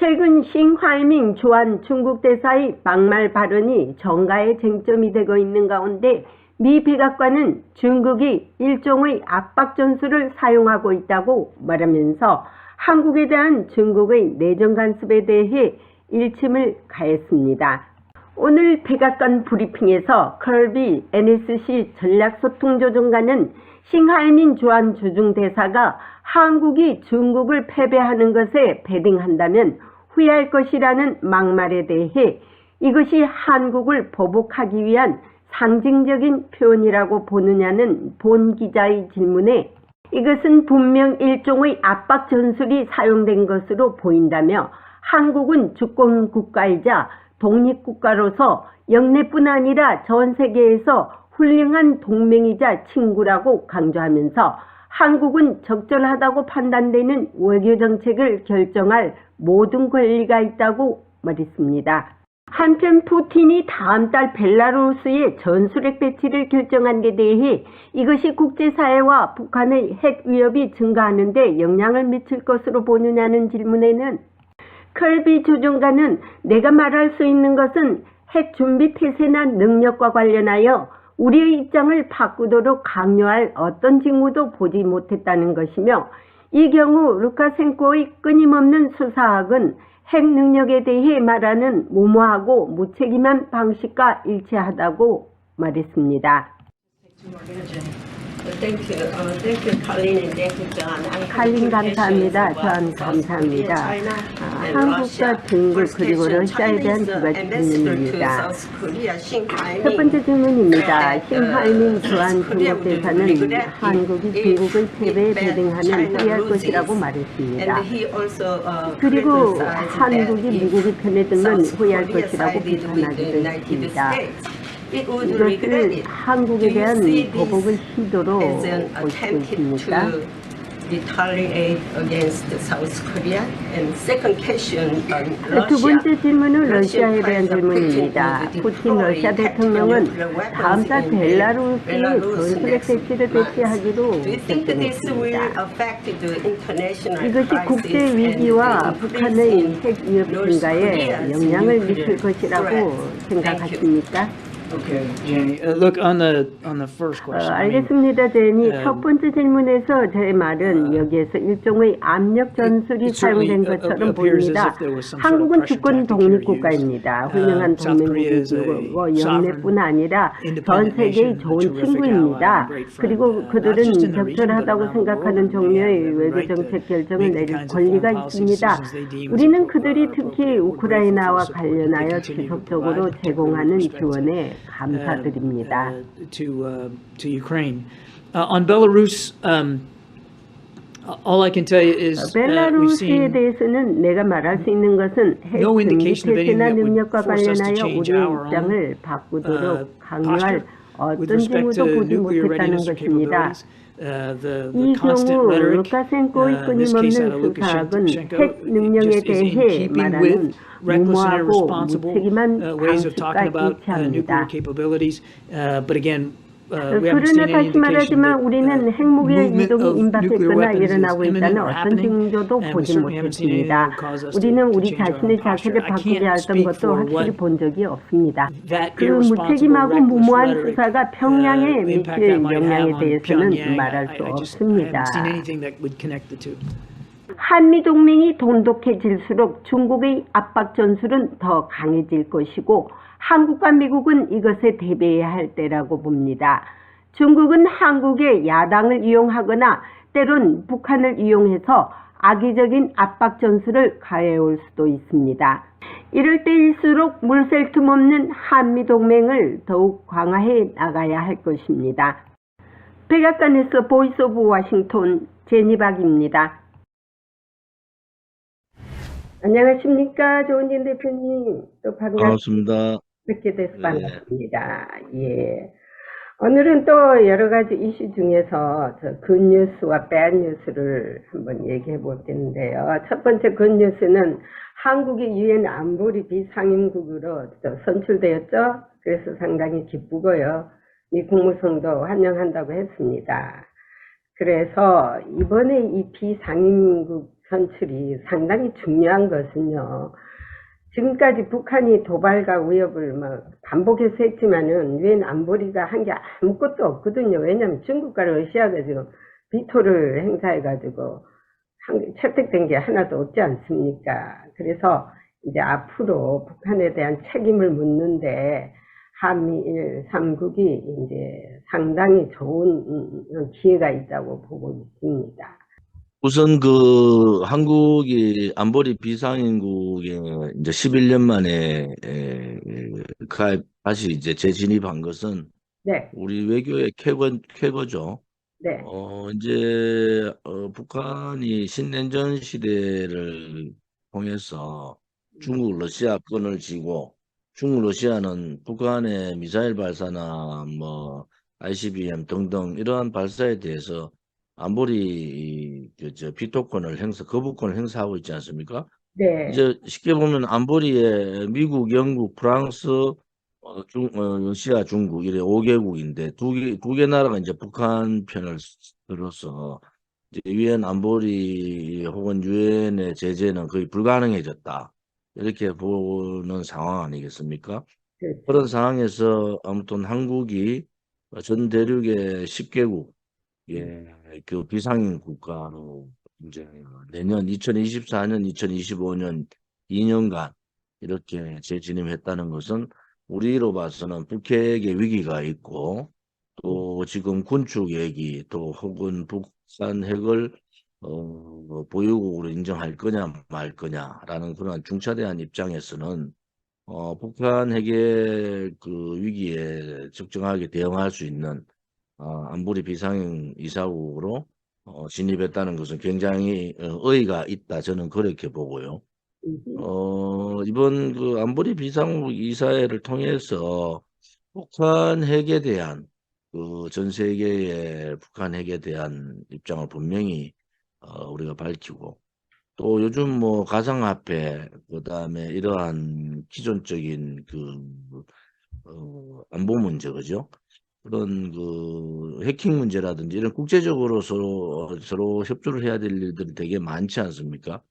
최근 싱화이밍 주한 중국 대사의 막말 발언이 정가의 쟁점이 되고 있는 가운데 미 백악관은 중국이 일종의 압박 전술을 사용하고 있다고 말하면서 한국에 대한 중국의 내정 간섭에 대해 일침을 가했습니다. 오늘 백악관 브리핑에서 컬비 NSC 전략소통조정관은 싱하이민 주한 주중대사가 한국이 중국을 패배하는 것에 배딩한다면 후회할 것이라는 막말에 대해 이것이 한국을 보복하기 위한 상징적인 표현이라고 보느냐는 본 기자의 질문에 이것은 분명 일종의 압박 전술이 사용된 것으로 보인다며 한국은 주권 국가이자 독립국가로서 영내뿐 아니라 전 세계에서 훌륭한 동맹이자 친구라고 강조하면서 한국은 적절하다고 판단되는 외교 정책을 결정할 모든 권리가 있다고 말했습니다. 한편 푸틴이 다음 달 벨라루스의 전술핵 배치를 결정한 데 대해 이것이 국제사회와 북한의 핵 위협이 증가하는 데 영향을 미칠 것으로 보느냐는 질문에는 컬비 조정관은 내가 말할 수 있는 것은 핵 준비 태세나 능력과 관련하여 우리의 입장을 바꾸도록 강요할 어떤 징후도 보지 못했다는 것이며 이 경우 루카센코의 끊임없는 수사학은 핵 능력에 대해 말하는 무모하고 무책임한 방식과 일치하다고 말했습니다. Thank you, uh, thank you, Colleen, and thank you, John. I have 칼린 two 감사합니다. South 감사합니다. China, 아, 한국과. 중국 First 그리고 question, 러시아에 대한 두 uh, 가지 ambassador to 질문입니다. South Korea, Shin Hai-ming, 첫 번째 질문입니다. uh, 싱하이밍 주한 중국 대사는 한국이 it 패배에 China 후회할. 것이라고 말했습니다. And he also, uh, 그리고 criticized 한국이 that if 미국의 편에 들면 South 후회할 Korea 것이라고 sided with the 비판하기도 United 했습니다. States, 이것을. 한국에 Do you 대한 보복의 시도로 보시고 있습니까? to retaliate against South Korea? And second question on 두 Russia. 번째 질문은 러시아에 대한 질문입니다. 푸틴 will 러시아 대통령은 다음 달 Belarus 전술핵 affect the international 이것이 crisis 국제 위기와 the 북한의 핵 위협 증가에 영향을 미칠 것이라고. 생각하십니까? Okay, Jenny. Uh, look on the on the first 어, question. I mean, 알겠습니다, 제니. 음, 첫 번째 질문에서 제 말은 여기에서 일종의 압력 전술이 it certainly 사용된 a- a- 것처럼 appears as 보입니다. if there was some sort of 한국은 주권 tactic here 독립 국가입니다. used. 훌륭한 Uh, South Korea is a 동맹국이고 영내뿐 아니라 전 independent 세계의 nation, 좋은 terrific 친구입니다. ally, a great friend, 그리고 uh, not 그들은 the region, 적절하다고 around the 생각하는 world. 종류의 have 외교 right to 정책 결정을 make the 내릴 kinds of 권리가 foreign policy 있습니다. decisions they deem as 우리는 그들이 uh, 특히 우크라이나와 관련하여 지속적으로 제공하는 지원에 uh, 감사드립니다. uh, to uh, to Ukraine. Uh, on Belarus, um, all I can tell you is uh, we've seen 대해서는 내가 말할 수 있는 것은 핵 anything 태세나 능력과 관련하여 own, 입장을 바꾸도록 uh, 강요할 어떤 징후도 보지 못했다는 것입니다. Uh, the, the constant rhetoric, uh, in this case out of Lukashenko, just is in keeping with reckless and irresponsible uh, ways of talking about uh, nuclear capabilities. Uh, but again, 그러나 다시 말하지만 우리는 uh, 핵무기의 이동이 임박했거나 일어나고 있다는 어떤 징조도 we 보지 못했습니다. 우리는 우리 자신의. 자세를 바꾸게 했던 것도 확실히 본 적이 없습니다. 그 무책임하고 무모한 수사가 uh, 평양에 미칠 영향에 대해서는. 말할 수 없습니다. 한미 동맹이 돈독해질수록 중국의 압박 전술은 더 강해질 것이고 한국과 미국은 이것에 대비해야 할 때라고 봅니다. 중국은 한국의 야당을 이용하거나 때론 북한을 이용해서 악의적인 압박 전술을 가해올 수도 있습니다. 이럴 때일수록 물샐 틈 없는 한미 동맹을 더욱 강화해 나가야 할 것입니다. 백악관에서 보이스 오브 워싱턴 제니박입니다. 안녕하십니까 조은진 대표님 또 반갑 반갑습니다. 뵙게 돼서 네. 반갑습니다. 예. 오늘은 또 여러 가지 이슈 중에서 저 굿뉴스와 배드뉴스를 한번 얘기해 볼 텐데요. 첫 번째 굿뉴스는 한국이 유엔 안보리 비상임국으로 저 선출되었죠. 그래서 상당히 기쁘고요. 미 국무성도 환영한다고 했습니다. 그래서 이번에 이 비상임국 선출이 상당히 중요한 것은요. 지금까지 북한이 도발과 위협을 막 반복해서 했지만은 유엔 안보리가 한 게 아무것도 없거든요. 왜냐하면 중국과 러시아가 지금 비토를 행사해가지고 한- 채택된 게 하나도 없지 않습니까? 그래서 이제 앞으로 북한에 대한 책임을 묻는데 한미일 3국이 이제 상당히 좋은 음, 기회가 있다고 보고 있습니다. 우선 그 한국이 안보리 비상임국에 이제 11년 만에 에, 가입 다시 이제 재진입한 것은 네, 우리 외교의 쾌거, 쾌거죠. 네, 어, 이제 어, 북한이 신냉전 시대를 통해서 중국, 러시아 끈을 쥐고 중국, 러시아는 북한의 미사일 발사나 뭐 ICBM 등등 이러한 발사에 대해서 안보리 그, 저, 비토권을 행사, 거부권을 행사하고 있지 않습니까? 네, 이제 쉽게 보면 안보리에 미국, 영국, 프랑스, 어, 중, 어, 러시아, 중국 이래 5개국인데 두 개, 두 개 나라가 이제 북한 편을 들어서 이제 유엔 안보리 혹은 유엔의 제재는 거의 불가능해졌다. 이렇게 보는 상황 아니겠습니까? 그렇죠. 그런 상황에서 아무튼 한국이 전 대륙의 10개국, 예, 그 비상임 국가로 이제 내년 2024년, 2025년 2년간 이렇게 재진입했다는 것은 우리로 봐서는 북핵의 위기가 있고 또 지금 군축 얘기 또 혹은 북한 핵을 어, 뭐 보유국으로 인정할 거냐 말 거냐라는 그런 중차대한 입장에서는 어, 북한 핵의 그 위기에 적정하게 대응할 수 있는 어, 안보리 비상임 이사국으로 어, 진입했다는 것은 굉장히 어, 의의가 있다. 저는 그렇게 보고요. 음, 어, 이번 그 안보리 비상국 이사회를 통해서 북한 핵에 대한 그 전 세계의 북한 핵에 대한 입장을 분명히 어, 우리가 밝히고 또 요즘 뭐 가상화폐 그다음에 이러한 기존적인 그 어, 안보 문제 그죠? 그런 그 해킹 문제라든지 이런 국제적으로 서로 서로 협조를 해야 될 일들이 되게 많지 않습니까?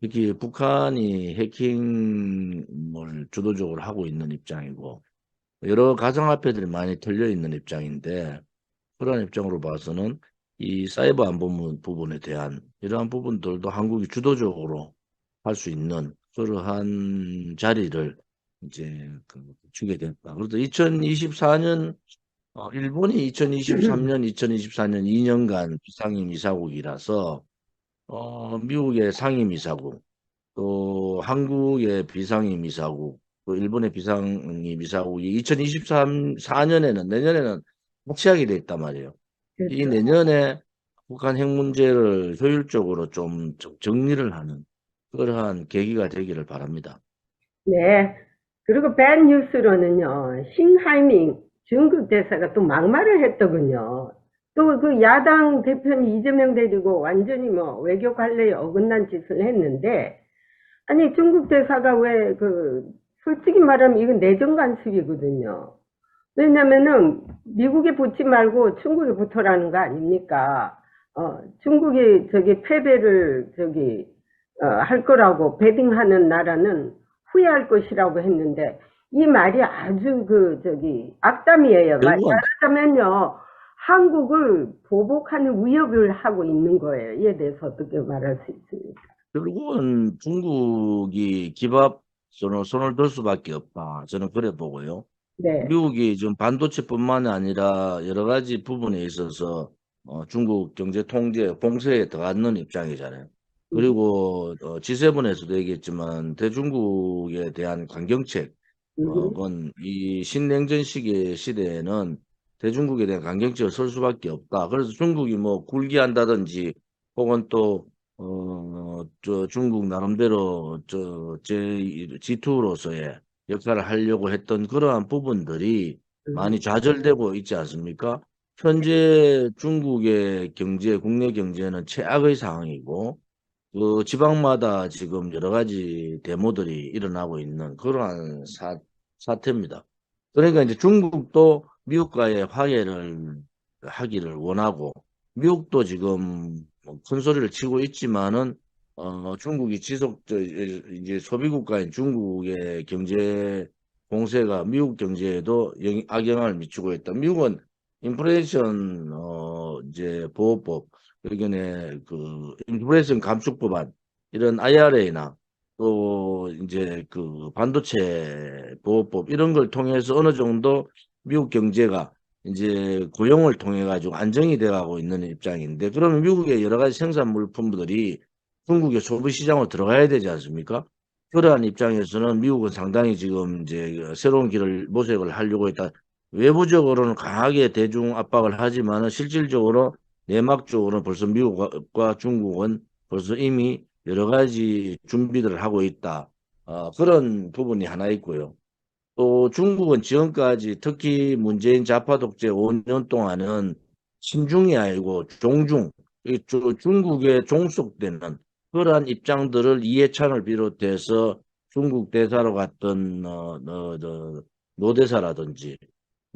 특히 북한이 해킹을 주도적으로 하고 있는 입장이고 여러 가상화폐들이 많이 털려 있는 입장인데 그런 입장으로 봐서는 이 사이버 안보 문- 부분에 대한 이러한 부분들도 한국이 주도적으로 할 수 있는 그러한 자리를 이제 그 주게 됐다. 그래서 2024년 어, 일본이 2023년, 2024년 2년간 비상임 이사국이라서 어, 미국의 상임 이사국, 또 한국의 비상임 이사국, 또 일본의 비상임 이사국이 2023, 4년에는 내년에는 같이 하게 돼 있단 말이에요. 이 그렇죠. 내년에 북한 핵 문제를 효율적으로 좀, 좀 정리를 하는 그러한 계기가 되기를 바랍니다. 네. 그리고 밴 뉴스로는요, 싱하이밍 중국 대사가 또 막말을 했더군요. 또 그 야당 대표는 이재명 데리고 완전히 뭐 외교 관례에 어긋난 짓을 했는데, 아니, 중국 대사가 왜 그, 솔직히 말하면 이건 내정 간섭이거든요. 왜냐면은 미국에 붙지 말고 중국에 붙어라는 거 아닙니까? 어, 중국이 저기 패배를 저기 어, 할 거라고 베딩하는 나라는 후회할 것이라고 했는데 이 말이 아주 그 저기 악담이에요. 말- 말하자면요. 한국을 보복하는 위협을 하고 있는 거예요. 이에 대해서 어떻게 말할 수 있습니까? 결국은 중국이 기밥 손을, 손을 들 수밖에 없다. 저는 그래 보고요. 네. 미국이 지금 반도체뿐만 아니라 여러 가지 부분에 있어서 어, 중국 경제 통제, 봉쇄에 들어가는 입장이잖아요. 그리고 어, G7에서도 얘기했지만 대중국에 대한 강경책, 음, 어, 그건 이 신냉전 시기 시대에는 대중국에 대한 강경책을 설 수밖에 없다. 그래서 중국이 뭐 굴기한다든지 혹은 또 어, 저 중국 나름대로 저제 G2로서의 역할을 하려고 했던 그러한 부분들이 음, 많이 좌절되고 있지 않습니까? 현재 중국의 경제, 국내 경제는 최악의 상황이고, 그 지방마다 지금 여러 가지 데모들이 일어나고 있는 그러한 사, 사태입니다. 그러니까 이제 중국도 미국과의 화해를 하기를 원하고, 미국도 지금 뭐큰 소리를 치고 있지만은 어, 중국이 지속 저 이제 소비 국가인 중국의 경제 공세가 미국 경제에도 영, 악영향을 미치고 있다. 미국은 인플레이션 어 이제 보호법 의견에 그 인플레이션 감축 법안 이런 IRA나 또 이제 그 반도체 보호법 이런 걸 통해서 어느 정도 미국 경제가 이제 고용을 통해 가지고 안정이 돼 가고 있는 입장인데 그러면 미국의 여러 가지 생산 물품들이 중국의 소비 시장으로 들어가야 되지 않습니까? 그러한 입장에서는 미국은 상당히 지금 이제 새로운 길을 모색을 하려고 했다. 외부적으로는 강하게 대중 압박을 하지만은 실질적으로 내막적으로는 벌써 미국과 중국은 벌써 이미 여러 가지 준비들을 하고 있다. 어, 그런 부분이 하나 있고요. 또 중국은 지금까지 특히 문재인 좌파 독재 5년 동안은 친중이 아니고 종중, 중국에 종속되는 그러한 입장들을 이해찬을 비롯해서 중국 대사로 갔던 어, 어, 저, 노대사라든지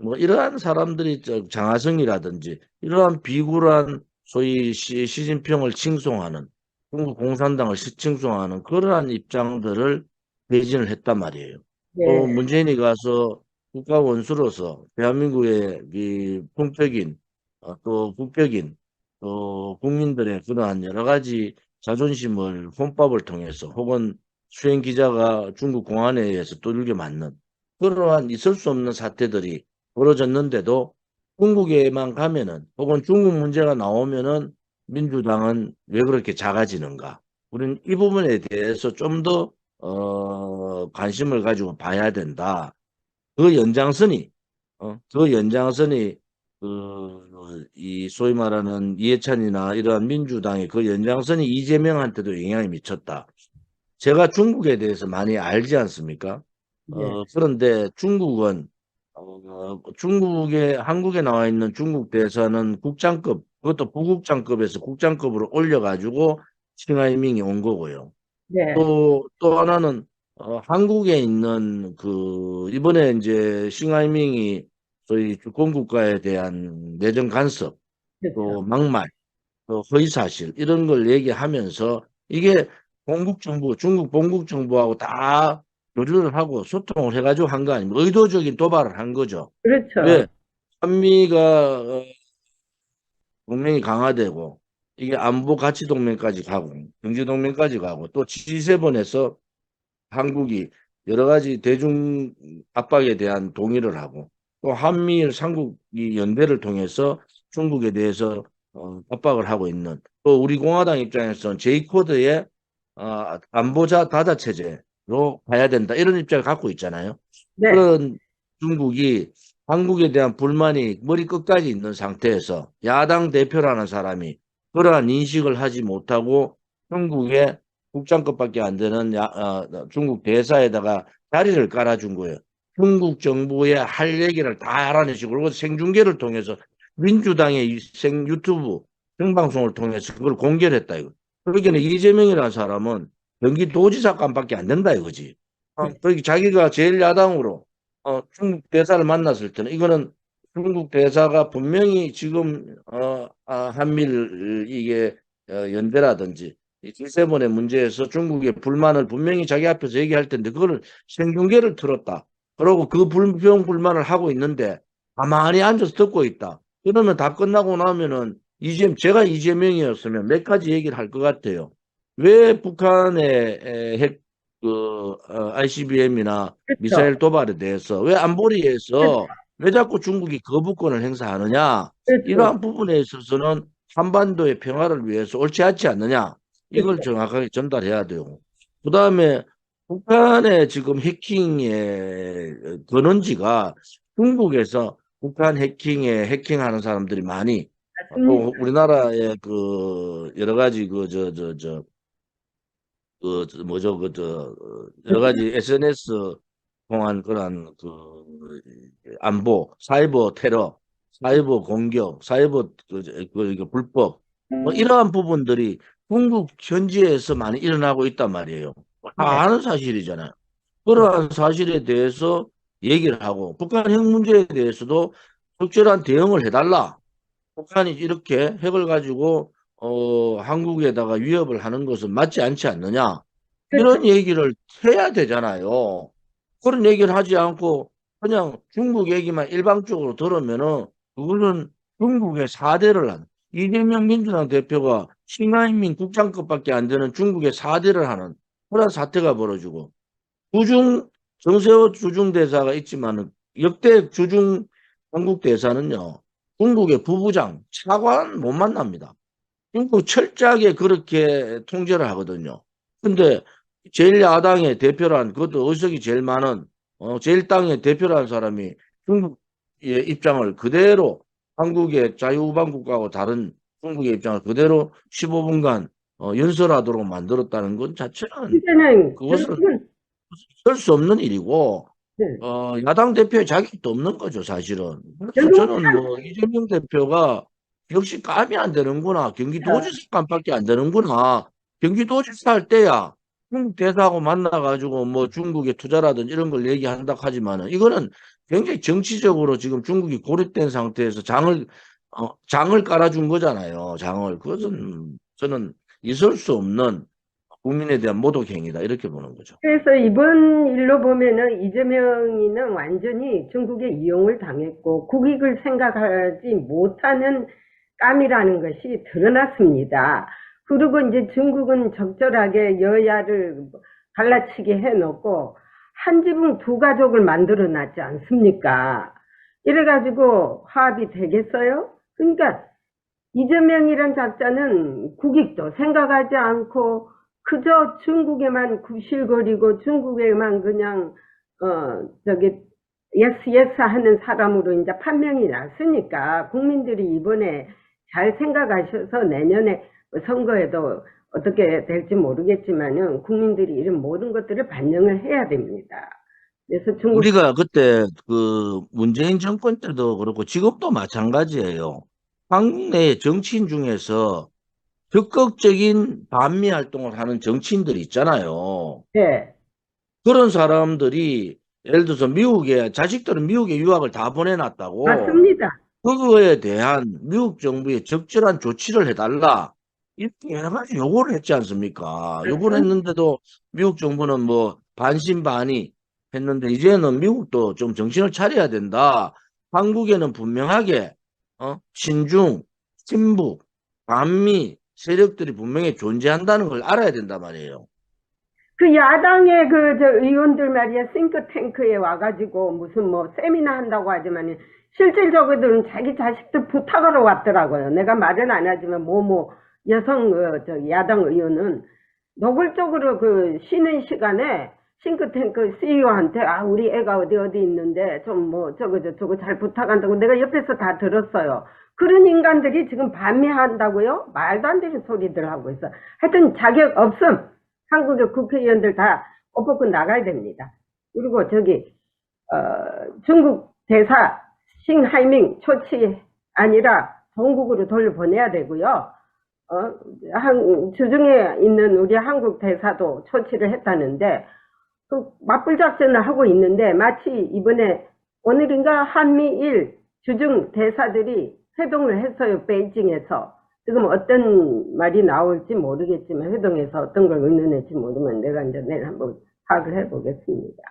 뭐 이러한 사람들이 저 장하성이라든지 이러한 비굴한 소위 시, 시진핑을 칭송하는 중국 공산당을 시- 칭송하는 그러한 입장들을 배진을 했단 말이에요. 또 네. 문재인이 가서 국가 원수로서 대한민국의 이 품격인 어, 또 국격인 또 국민들의 그러한 여러 가지 자존심을 혼밥을 통해서 혹은 수행 기자가 중국 공안에 의해서 두들겨 맞는 그러한 있을 수 없는 사태들이 벌어졌는데도 중국에만 가면은 혹은 중국 문제가 나오면은 민주당은 왜 그렇게 작아지는가? 우리는 이 부분에 대해서 좀더 어, 관심을 가지고 봐야 된다. 그 연장선이 어, 그 연장선이 그, 이 소위 말하는 이해찬이나 이러한 민주당의 그 연장선이 이재명한테도 영향이 미쳤다. 제가 중국에 대해서 많이 알지 않습니까? 네. 어, 그런데 중국은 어, 중국에 한국에 나와 있는 중국 대사는 국장급 그것도 부국장급에서 국장급으로 올려가지고 칭하이밍이 온 거고요. 네. 또, 또 하나는, 어, 한국에 있는 그, 이번에 이제 싱하이밍이 소위 주권 국가에 대한 내정 간섭, 또 그렇죠. 막말, 또 허위 사실, 이런 걸 얘기하면서 이게 본국 정부, 중국 본국 정부하고 다 교류를 하고 소통을 해가지고 한 거 아닙니까? 의도적인 도발을 한 거죠. 그렇죠. 왜? 한미가 어, 동맹이 강화되고 이게 안보 가치 동맹까지 가고 경제 동맹까지 가고 또 G7에서 한국이 여러 가지 대중 압박에 대한 동의를 하고 또 한미일 삼국이 연대를 통해서 중국에 대해서 어, 압박을 하고 있는 또 우리 공화당 입장에서는 제이코드의 어, 안보자 다자 체제 로 가야 된다 이런 입장을 갖고 있잖아요. 네. 그런 중국이 한국에 대한 불만이 머리 끝까지 있는 상태에서 야당 대표라는 사람이 그러한 인식을 하지 못하고 중국의 국장급밖에 안 되는 야- 어, 중국 대사에다가 자리를 깔아준 거예요. 중국 정부의 할 얘기를 다 하라는 식으로 그리고 생중계를 통해서 민주당의 이생 유튜브 생방송을 통해서 그걸 공개를 했다 이거. 그러니까 이재명이라는 사람은 경기도지사감밖에 안 된다 이거지. 어, 그러니까 자기가 제일 야당으로 어, 중국 대사를 만났을 때는 이거는 중국 대사가 분명히 지금 어, 아, 한밀 이게 어, 연대라든지 이 G7의 문제에서 중국의 불만을 분명히 자기 앞에서 얘기할 텐데 그거를 생중계를 틀었다. 그러고 그 불평 불만을 하고 있는데 가만히 앉아서 듣고 있다. 그러면 다 끝나고 나면은 이재 제가 이재명이었으면 몇 가지 얘기를 할 것 같아요. 왜 북한의 에, 핵, 그, 어, ICBM이나 그렇죠. 미사일 도발에 대해서 왜 안보리에서 왜 자꾸 중국이 거부권을 행사하느냐 그렇죠. 이러한 부분에 있어서는 한반도의 평화를 위해서 옳지 않지 않느냐 이걸 그렇죠. 정확하게 전달해야 돼요. 그 다음에 북한의 지금 해킹의 근원지가 중국에서 북한 해킹에 해킹하는 사람들이 많이. 또 우리나라의 그 여러 가지 그 저 저 저 그저 뭐죠 그저 여러 가지 SNS 통한 그런 그 안보 사이버 테러 사이버 공격 사이버 그, 저- 그, 그 불법 뭐 이러한 부분들이 중국 현지에서 많이 일어나고 있단 말이에요. 다 아는 사실이잖아요. 그러한 사실에 대해서 얘기를 하고 북한 핵 문제에 대해서도 적절한 대응을 해달라. 북한이 이렇게 핵을 가지고 어, 한국에다가 위협을 하는 것은 맞지 않지 않느냐? 이런 얘기를 해야 되잖아요. 그런 얘기를 하지 않고 그냥 중국 얘기만 일방적으로 들으면은 그거는 중국의 사대를 한 이재명 민주당 대표가 싱하이민 국장급밖에 안 되는 중국의 사대를 하는 그런 사태가 벌어지고 주중 정세호 주중 대사가 있지만은 역대 주중 한국 대사는요 중국의 부부장 차관 못 만납니다. 중국 철저하게 그렇게 통제를 하거든요. 근데 제일 야당의 대표란 그것도 의석이 제일 많은 어 제일 당의 대표라는 사람이 중국의 입장을 그대로 한국의 자유우방 국가하고 다른 중국의 입장을 그대로 15분간 어, 연설하도록 만들었다는 것 자체는 그것은 결국은 할수 없는 일이고 네. 어, 야당 대표의 자격도 없는 거죠, 사실은. 저는 뭐 이재명 대표가 역시 감이 안 되는구나. 경기도지사 감밖에 안 되는구나. 경기도지사 할 때야 중국 대사하고 만나가지고 뭐 중국에 투자라든지 이런 걸 얘기한다 하지만은 이거는 굉장히 정치적으로 지금 중국이 고립된 상태에서 장을 어, 장을 깔아준 거잖아요. 장을. 그것은 저는 있을 수 없는 국민에 대한 모독행위다 이렇게 보는 거죠. 그래서 이번 일로 보면은 이재명이는 완전히 중국에 이용을 당했고 국익을 생각하지 못하는 깜이라는 것이 드러났습니다. 그리고 이제 중국은 적절하게 여야를 갈라치게 해놓고 한 지붕 두 가족을 만들어 놨지 않습니까? 이래가지고 화합이 되겠어요? 그러니까 이재명이란 작자는 국익도 생각하지 않고 그저 중국에만 구실거리고 중국에만 그냥 어 저기 예스 예스 하는 사람으로 이제 판명이 났으니까 국민들이 이번에 잘 생각하셔서 내년에 선거에도 어떻게 될지 모르겠지만은 국민들이 이런 모든 것들을 반영을 해야 됩니다. 그래서 중국 우리가 그때 그 문재인 정권 때도 그렇고 지금도 마찬가지예요. 한국 내 정치인 중에서 적극적인 반미 활동을 하는 정치인들이 있잖아요. 네, 그런 사람들이 예를 들어서 미국에 자식들은 미국에 유학을 다 보내놨다고 맞습니다. 그거에 대한 미국 정부의 적절한 조치를 해달라 이렇게 여러 가지 요구를 했지 않습니까? 요구를 했는데도 미국 정부는 뭐 반신반의 했는데 이제는 미국도 좀 정신을 차려야 된다. 한국에는 분명하게 어? 친중, 친북, 반미 세력들이 분명히 존재한다는 걸 알아야 된단 말이에요. 그 야당의 그 저 의원들 말이야 싱크탱크에 와가지고 무슨 뭐 세미나 한다고 하지만 실질적으로는 자기 자식들 부탁하러 왔더라고요. 내가 말은 안 하지만 뭐뭐 여성 어, 저 야당 의원은 노골적으로 그 쉬는 시간에 싱크탱크 CEO한테 아 우리 애가 어디 어디 있는데 좀 뭐 저거 저 저거 잘 부탁한다고 내가 옆에서 다 들었어요. 그런 인간들이 지금 반미한다고요? 말도 안 되는 소리들 하고 있어. 하여튼 자격 없음. 한국의 국회의원들 다 옷 벗고 나가야 됩니다. 그리고 저기 어, 중국 대사 싱하이밍 초치 아니라 전국으로 돌려보내야 되고요. 어, 한, 주중에 있는 우리 한국 대사도 초치를 했다는데 그 맞불 작전을 하고 있는데 마치 이번에 오늘인가 한미일 주중 대사들이 회동을 했어요. 베이징에서. 지금 어떤 말이 나올지 모르겠지만 회동에서 어떤 걸 의논했지 모르면 내가 이제 내일 한번 파악을 해보겠습니다.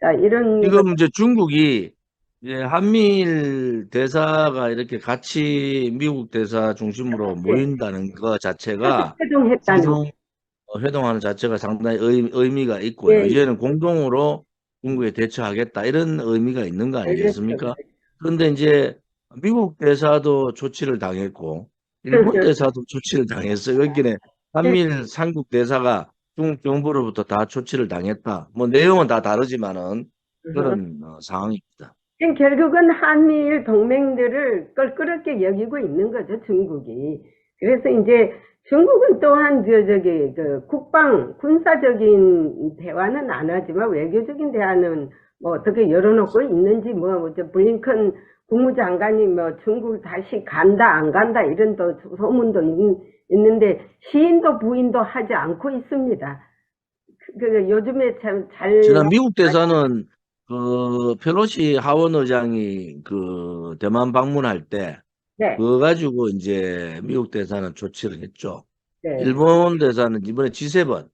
자, 이런 지금 이제 중국이 이제 한미일 대사가 이렇게 같이 미국 대사 중심으로 모인다는 것 자체가 회동했다는 회동, 어, 회동하는 자체가 상당히 의, 의미가 있고요. 예. 이제는 공동으로 중국에 대처하겠다 이런 의미가 있는 거 아니겠습니까? 그런데 이제 미국 대사도 조치를 당했고 일본 그렇죠. 대사도 조치를 당했어요. 여기는 한미일 삼국 대사가 중국 정부로부터 다 조치를 당했다. 뭐 내용은 다 다르지만은 그런 어, 상황입니다. 지금 결국은 한미일 동맹들을 껄끄럽게 여기고 있는 거죠, 중국이. 그래서 이제 중국은 또한 저, 저기, 그 국방, 군사적인 대화는 안 하지만 외교적인 대화는 뭐 어떻게 열어놓고 있는지 뭐, 저 블링컨 국무장관이 뭐 중국 다시 간다, 안 간다 이런 또 소문도 있, 는데 시인도 부인도 하지 않고 있습니다. 그, 그 요즘에 참 잘. 지난 미국 대사는 그 펠로시 하원 의장이 그 대만 방문할 때 네, 그거 가지고 이제 미국 대사는 조치를 했죠. 네, 일본 대사는 이번에 G7,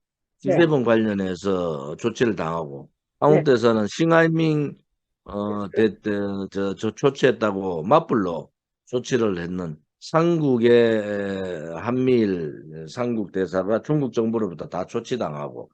네. G7 관련해서 조치를 당하고 한국 네. 대사는 싱하이밍 어, 대, 대, 저, 저 조치했다고 맞불로 조치를 했는 상국의 한미일 상국 대사가 중국 정부로부터 다 조치당하고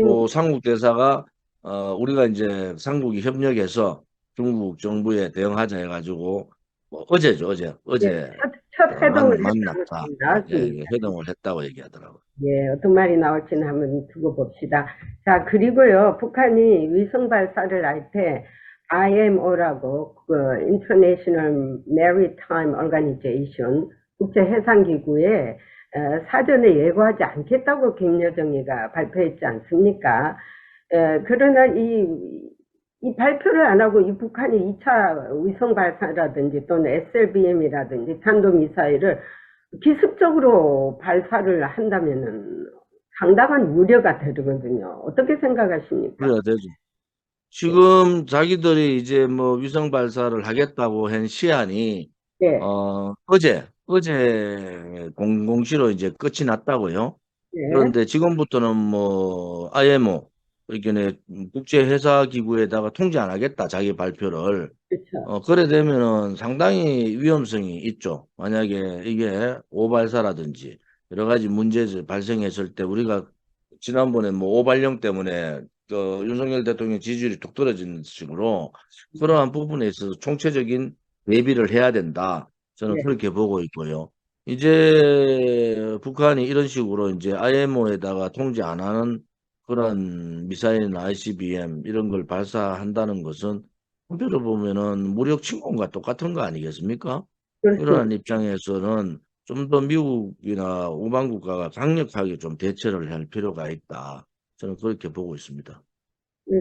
또 상국 대사가 어, 우리가 이제 상국이 협력해서 중국 정부에 대응하자 해가지고 뭐 어제죠 어제 어제 네, 첫, 첫 어, 회동을 만- 만났다. 합니다. 예, 예, 회동을 했다고 얘기하더라고요. 예, 어떤 말이 나올지는 한번 두고 봅시다. 자, 그리고요, 북한이 위성 발사를 할 때 IMO라고 그 International Maritime Organization 국제 해상 기구에 에, 사전에 예고하지 않겠다고 김여정이가 발표했지 않습니까? 에, 그러나 이, 이 발표를 안 하고 이 북한이 2차 위성 발사라든지 또는 SLBM이라든지 탄도미사일을 기습적으로 발사를 한다면은 상당한 우려가 되거든요. 어떻게 생각하십니까? 그래야 되죠. 지금 자기들이 이제 뭐 위성 발사를 하겠다고 한 시한이 네, 어 어제 어제 공공시로 이제 끝이 났다고요. 네, 그런데 지금부터는 뭐 IMO 이렇게 국제회사 기구에다가 통지 안 하겠다 자기 발표를 그렇죠. 어 그래 되면은 상당히 위험성이 있죠. 만약에 이게 오발사라든지 여러 가지 문제 발생했을 때 우리가 지난번에 뭐 오발령 때문에 그 윤석열 대통령 지지율이 뚝 떨어진 식으로 그러한 부분에 있어서 총체적인 대비를 해야 된다. 저는 네. 그렇게 보고 있고요. 이제 북한이 이런 식으로 이제 IMO에다가 통지 안 하는 그런 미사일이나 ICBM 이런 걸 발사한다는 것은 한편으로 보면은 무력 침공과 똑같은 거 아니겠습니까? 그렇습니다. 그러한 입장에서는 좀 더 미국이나 우방 국가가 강력하게 좀 대처를 할 필요가 있다. 저는 그렇게 보고 있습니다.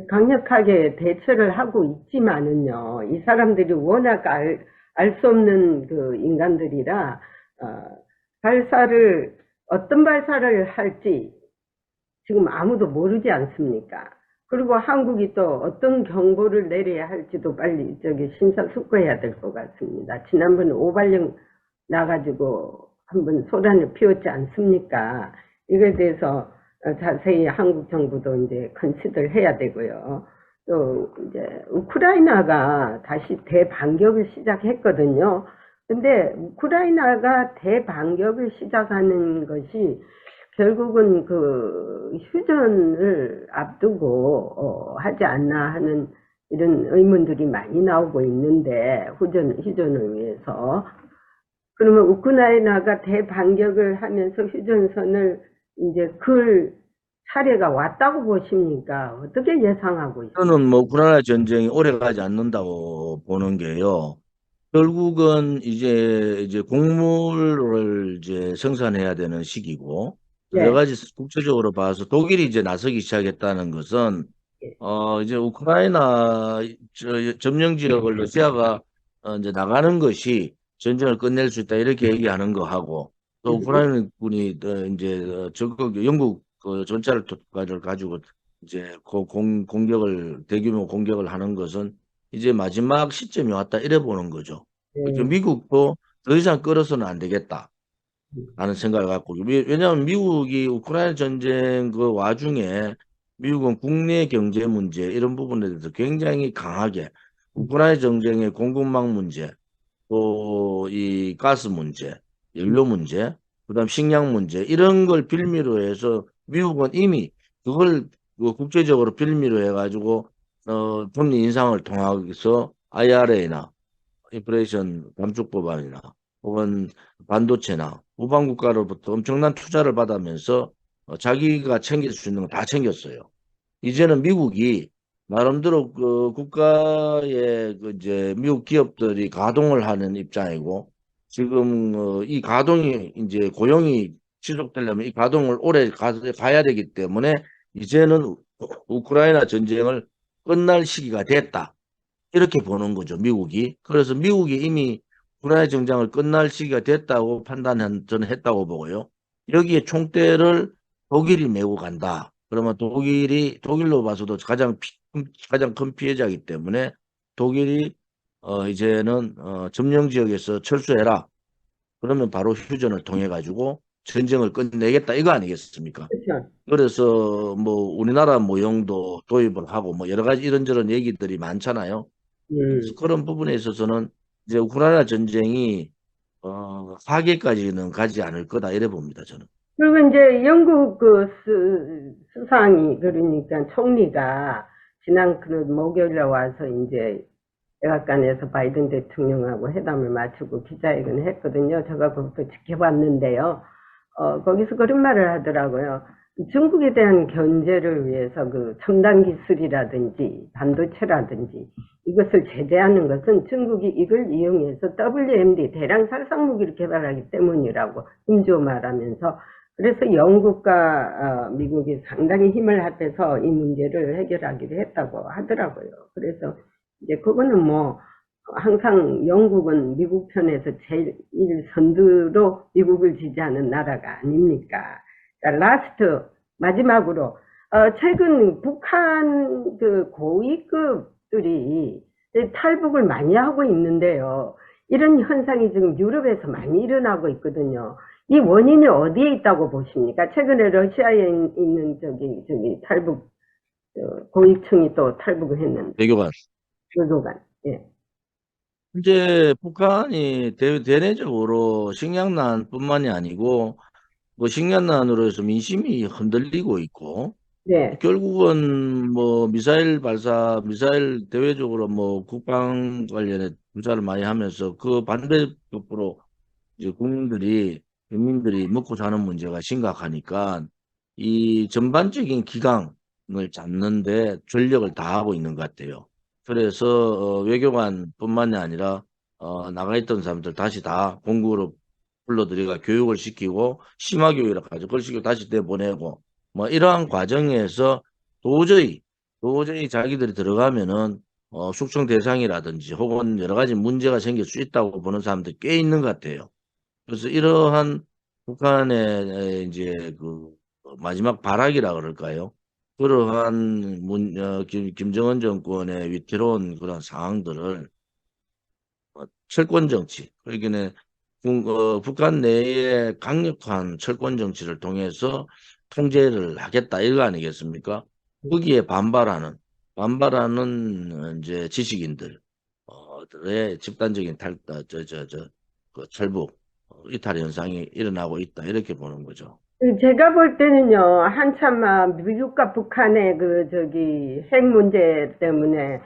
강력하게 대처를 하고 있지만은요, 이 사람들이 워낙 알, 알 수 없는 그 인간들이라, 어, 발사를, 어떤 발사를 할지 지금 아무도 모르지 않습니까? 그리고 한국이 또 어떤 경보를 내려야 할지도 빨리 저기 심사숙고해야 될 것 같습니다. 지난번에 오발령 나가지고 한번 소란을 피웠지 않습니까? 이거에 대해서 어, 자세히 한국 정부도 이제 컨시더를 해야 되고요. 또 이제 우크라이나가 다시 대반격을 시작했거든요. 근데 우크라이나가 대반격을 시작하는 것이 결국은 그 휴전을 앞두고 어, 하지 않나 하는 이런 의문들이 많이 나오고 있는데 휴전 휴전을 위해서 그러면 우크라이나가 대반격을 하면서 휴전선을 이제 그 차례가 왔다고 보십니까? 어떻게 예상하고 있어요? 저는 뭐 우크라이나 전쟁이 오래 가지 않는다고 보는 게요. 결국은 이제 이제 곡물을 이제 생산해야 되는 시기고 네. 여러 가지 국제적으로 봐서 독일이 이제 나서기 시작했다는 것은 네. 어 이제 우크라이나 저 점령 지역을 러시아가 어 이제 나가는 것이 전쟁을 끝낼 수 있다 이렇게 얘기하는 거 하고 또 음. 우크라이나 군이 어 이제 어 적극 영국 그 전차를 또 가지고 가지고 이제 고- 공, 공격을 대규모 공격을 하는 것은 이제 마지막 시점이 왔다 이래 보는 거죠. 네. 미국도 더 이상 끌어서는 안 되겠다. 라는 생각을 갖고 왜- 왜냐하면 미국이 우크라이나 전쟁 그 와중에 미국은 국내 경제 문제 이런 부분에 대해서 굉장히 강하게 우크라이나 전쟁의 공급망 문제 또 이 가스 문제 연료 문제 그다음 식량 문제 이런 걸 빌미로 해서 미국은 이미 그걸 그 국제적으로 빌미로 해가지고 어 금리 인상을 통해서 IRA나 인플레이션 감축 법안이나 혹은 반도체나 우방 국가로부터 엄청난 투자를 받으면서 어, 자기가 챙길 수 있는 거 다 챙겼어요. 이제는 미국이 나름대로 그 국가의 그 이제 미국 기업들이 가동을 하는 입장이고 지금 어, 이 가동이 이제 고용이 지속되려면 이 가동을 오래 가, 가야 되기 때문에 이제는 우- 우크라이나 전쟁을 끝날 시기가 됐다. 이렇게 보는 거죠, 미국이. 그래서 미국이 이미 우크라이나 전쟁을 끝날 시기가 됐다고 판단한 저는 했다고 보고요. 여기에 총대를 독일이 메고 간다. 그러면 독일이 독일로 봐서도 가장 피- 가장 큰 피해자이기 때문에 독일이 어 이제는 어 점령 지역에서 철수해라. 그러면 바로 휴전을 통해 가지고 전쟁을 끝내겠다 이거 아니겠습니까? 그렇죠. 그래서 뭐 우리나라 모형도 도입을 하고 뭐 여러 가지 이런저런 얘기들이 많잖아요. 음. 그래서 그런 부분에 있어서는 이제 우크라이나 전쟁이 어, 하계까지는 가지 않을 거다 이래 봅니다 저는. 그리고 이제 영국 그 수, 수상이 그러니까 총리가 지난 그 목요일에 와서 이제 백악관에서 바이든 대통령하고 회담을 마치고 기자회견을 했거든요. 제가 그것도 지켜봤는데요. 어, 거기서 그런 말을 하더라고요. 중국에 대한 견제를 위해서 그 첨단 기술이라든지 반도체라든지 이것을 제재하는 것은 중국이 이걸 이용해서 WMD 대량 살상 무기를 개발하기 때문이라고 임조 말하면서 그래서 영국과 어, 미국이 상당히 힘을 합해서 이 문제를 해결하기로 했다고 하더라고요. 그래서 이제 그거는 뭐 항상 영국은 미국 편에서 제일 선두로 미국을 지지하는 나라가 아닙니까? 자, 라스트 마지막으로 어, 최근 북한 그 고위급들이 탈북을 많이 하고 있는데요. 이런 현상이 지금 유럽에서 많이 일어나고 있거든요. 이 원인이 어디에 있다고 보십니까? 최근에 러시아에 있- 있는 저기 저기 탈북 어, 고위층이 또 탈북을 했는데 외교관. 교도관. 예. 이제 북한이 대, 대내적으로 식량난뿐만이 아니고 그 식량난으로 해서 민심이 흔들리고 있고 네. 결국은 뭐 미사일 발사, 미사일 대외적으로 뭐 국방 관련해 투자를 많이 하면서 그 반대급부로 이제 국민들이 국민들이 먹고 사는 문제가 심각하니까 이 전반적인 기강을 잡는데 전력을 다하고 있는 것 같아요. 그래서 어, 외교관뿐만이 아니라 어, 나가 있던 사람들 다시 다 공구로 불러들여가 교육을 시키고 심화 교육을 가지고 그걸 시키고 다시 내보내고 뭐 이러한 과정에서 도저히 도저히 자기들이 들어가면은 어, 숙청 대상이라든지 혹은 여러 가지 문제가 생길 수 있다고 보는 사람들 꽤 있는 것 같아요. 그래서 이러한 북한의 에, 이제 그 마지막 발악이라 그럴까요? 그러한 문, 어, 김, 김정은 정권의 위태로운 그런 상황들을 어, 철권 정치, 그러기는 어, 북한 내에 강력한 철권 정치를 통해서 통제를 하겠다 이거 아니겠습니까? 거기에 반발하는 반발하는 이제 지식인들 어들의 집단적인 탈, 어, 저, 저, 저, 그 철북 어, 이탈 현상이 일어나고 있다 이렇게 보는 거죠. 그 제가 볼 때는요, 한참 아, 미국과 북한의 그 저기 핵 문제 때문에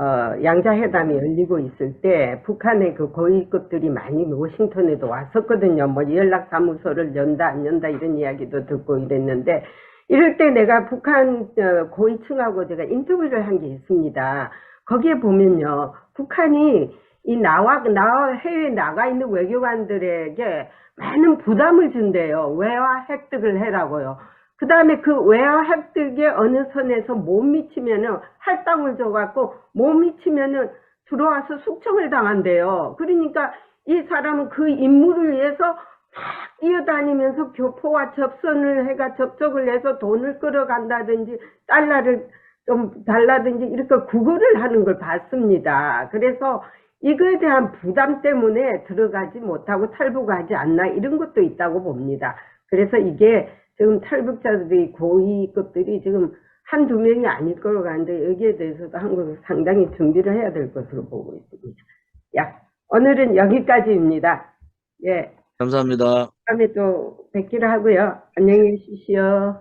어, 양자회담이 열리고 있을 때 북한의 그 고위급들이 많이 워싱턴에도 왔었거든요. 뭐 연락사무소를 연다 안 연다 이런 이야기도 듣고 이랬는데 이럴 때 내가 북한 어, 고위층하고 제가 인터뷰를 한 게 있습니다. 거기에 보면요, 북한이 이 나와 나와 해외에 나가 있는 외교관들에게 많은 부담을 준대요. 외화 획득을 해라고요. 그 다음에 그 외화 획득에 어느 선에서 못 미치면은 할당을 줘갖고 못 미치면은 들어와서 숙청을 당한대요. 그러니까 이 사람은 그 임무를 위해서 막 뛰어다니면서 교포와 접선을 해가 접촉을 해서 돈을 끌어간다든지 달러를 좀 달라든지 이렇게 구걸을 하는 걸 봤습니다. 그래서 이거에 대한 부담 때문에 들어가지 못하고 탈북하지 않나 이런 것도 있다고 봅니다. 그래서 이게 지금 탈북자들이 고위급들이 지금 한두 명이 아닐 거로 가는데 여기에 대해서도 한국은 상당히 준비를 해야 될 것으로 보고 있습니다. 야, 오늘은 여기까지입니다. 예, 감사합니다. 다음에 또 뵙기로 하고요. 안녕히 계십시오.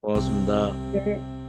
고맙습니다. 네.